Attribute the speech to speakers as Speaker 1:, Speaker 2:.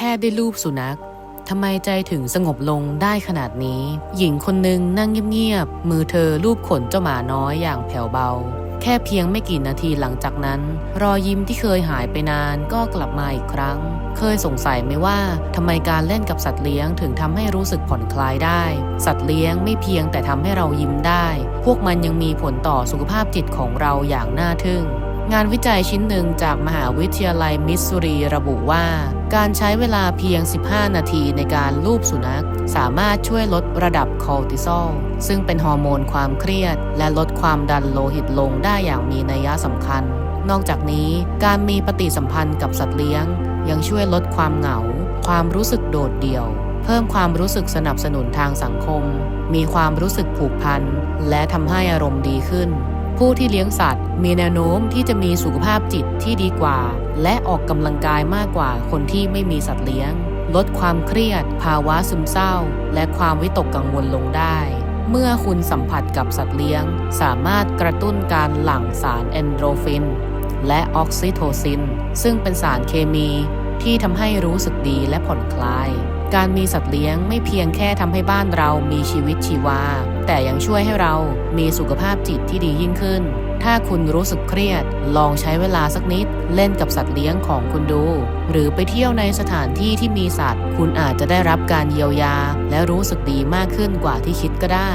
Speaker 1: ค่ได้รูปสุนัขทำไมใจถึงสงบลงได้ขนาดนี้ หญิงคนหนึ่งนั่งเงียบๆ มือเธอลูบขนเจ้าหมาน้อยอย่างแผ่วเบา แค่เพียงไม่กี่นาทีหลังจากนั้น รอยยิ้มที่เคยหายไปนานก็กลับมาอีกครั้ง เคยสงสัยไหมว่าทำไมการเล่นกับสัตว์เลี้ยงถึงทำให้รู้สึกผ่อนคลายได้ สัตว์เลี้ยงไม่เพียงแต่ทำให้เรายิ้มได้ พวกมันยังมีผลต่อสุขภาพจิตของเราอย่างน่าทึ่ง งานวิจัยชิ้นหนึ่งจากมหาวิทยาลัยมิสซูรีระบุว่า การใช้เวลาเพียง 15 นาทีในการลูบสุนัข สามารถช่วยลดระดับคอร์ติซอลซึ่งเป็นฮอร์โมนความเครียด และลดความดันโลหิตลงได้อย่างมีนัยสำคัญ นอกจากนี้การมีปฏิสัมพันธ์กับสัตว์เลี้ยง ยังช่วยลดความเหงา ความรู้สึกโดดเดี่ยว เพิ่มความรู้สึกสนับสนุนทางสังคม มีความรู้สึกผูกพัน และทำให้อารมณ์ดีขึ้น ผู้ที่เลี้ยงสัตว์ มีแนวโน้มที่จะมีสุขภาพจิตที่ดีกว่า และออกกำลังกายมากกว่าคนที่ไม่มีสัตว์เลี้ยง ลดความเครียด ภาวะซึมเศร้า และความวิตกกังวลลงได้ เมื่อคุณสัมผัสกับสัตว์เลี้ยง สามารถกระตุ้นการหลั่งสารเอนโดรฟิน และออกซิโทซิน ซึ่งเป็นสารเคมีที่ทำให้รู้สึกดีและผ่อนคลาย การมีสัตว์เลี้ยงไม่เพียงแค่ทำให้บ้านเรามีชีวิตชีวา แต่ยังช่วยให้เรามีสุขภาพจิตที่ดียิ่งขึ้น ถ้าคุณรู้สึกเครียด ลองใช้เวลาสักนิด เล่นกับสัตว์เลี้ยงของคุณดู หรือไปเที่ยวในสถานที่ที่มีสัตว์ คุณอาจจะได้รับการเยียวยา และรู้สึกดีมากขึ้นกว่าที่คิดก็ได้